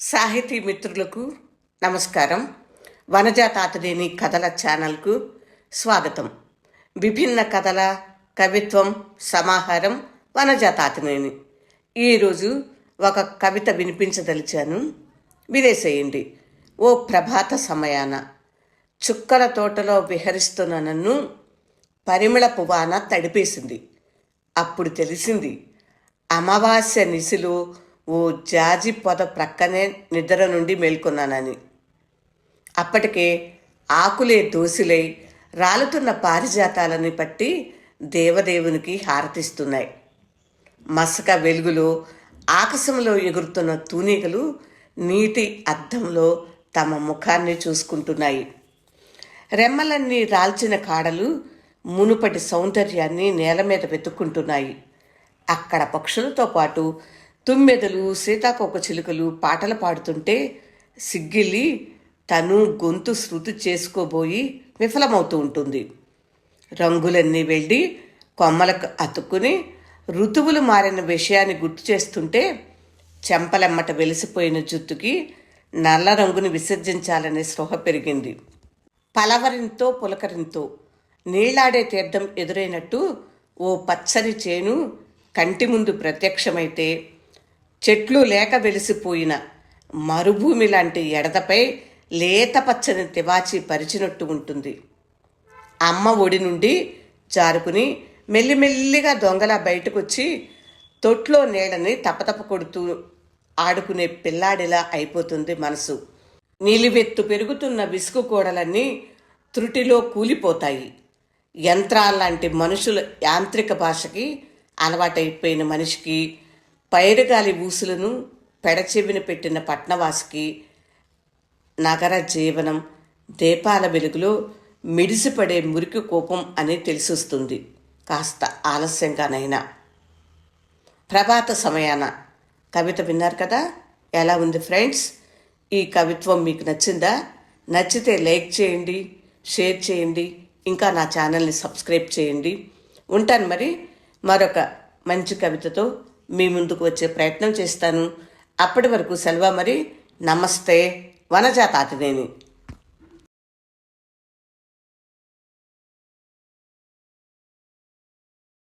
సాహితీ మిత్రులకు నమస్కారం. వనజాతాతనేని కథల ఛానల్కు స్వాగతం. విభిన్న కథల కవిత్వం సమాహారం వనజా తాతనేని. ఈరోజు ఒక కవిత వినిపించదలిచాను. వినేసేయండి. ఓ ప్రభాత సమయాన చుక్కల తోటలో విహరిస్తున్న నన్ను పరిమళపు వాన తడిపేసింది. అప్పుడు తెలిసింది అమావాస్య నిశిలో ఓ జాజి పొద ప్రక్కనే నిద్ర నుండి మేల్కొన్నానని. అప్పటికే ఆకులే దోసిలై రాలుతున్న పారిజాతాలని పట్టి దేవదేవునికి హారతిస్తున్నాయి. మసక వెలుగులో ఆకాశంలో ఎగురుతున్న తూనీగలు నీటి అద్దంలో తమ ముఖాన్ని చూసుకుంటున్నాయి. రెమ్మలన్నీ రాల్చిన కాడలు మునుపటి సౌందర్యాన్ని నేల మీద వెతుక్కుంటున్నాయి. అక్కడ పక్షులతో పాటు తుమ్మెదలు సీతాకోక చిలుకలు పాటలు పాడుతుంటే సిగ్గిల్లి తను గొంతు శృతి చేసుకోబోయి విఫలమవుతూ ఉంటుంది. రంగులన్నీ వెళ్ళి కొమ్మలకు అతుక్కుని ఋతువులు మారిన విషయాన్ని గుర్తు చేస్తుంటే చెంపలెమ్మట వెలిసిపోయిన జుత్తుకి నల్ల రంగుని విసర్జించాలనే స్పృహ పెరిగింది. పలవరింతో పులకరింతో నీళ్ళాడే తీర్థం ఎదురైనట్టు ఓ పచ్చని చేను కంటి ముందు ప్రత్యక్షమైతే చెట్లు లేక వెలిసిపోయిన మరుభూమి లాంటి ఎడతపై లేత పచ్చని తివాచి పరిచినట్టు ఉంటుంది. అమ్మ ఒడి నుండి జారుకుని మెల్లిమెల్లిగా దొంగలా బయటకొచ్చి తొట్లో నీడని తపతప కొడుతూ ఆడుకునే పిల్లాడిలా అయిపోతుంది మనసు. నీలివెత్తు పెరుగుతున్న విసుగు కూడలన్నీ త్రుటిలో కూలిపోతాయి. యంత్రాల్లాంటి మనుషుల యాంత్రిక భాషకి అలవాటైపోయిన మనిషికి పైరుగాలి ఊసులను పెడచెవిన పెట్టిన పట్నవాసికి నగర జీవనం దీపాల వెలుగులో మిడిసిపడే మురికి కోపం అని తెలిసొస్తుంది. కాస్త ఆలస్యంగానైనా. ప్రభాత సమయాన. కవిత విన్నారు కదా? ఎలా ఉంది ఫ్రెండ్స్? ఈ కవిత్వం మీకు నచ్చిందా? నచ్చితే లైక్ చేయండి షేర్ చేయండి ఇంకా నా ఛానల్ని సబ్స్క్రైబ్ చేయండి. ఉంటాను మరి. మరొక మంచి కవితతో మీ ముందుకు వచ్చే ప్రయత్నం చేస్తాను. అప్పటి వరకు సెలవు మరి నమస్తే. వనజాతాతినేని.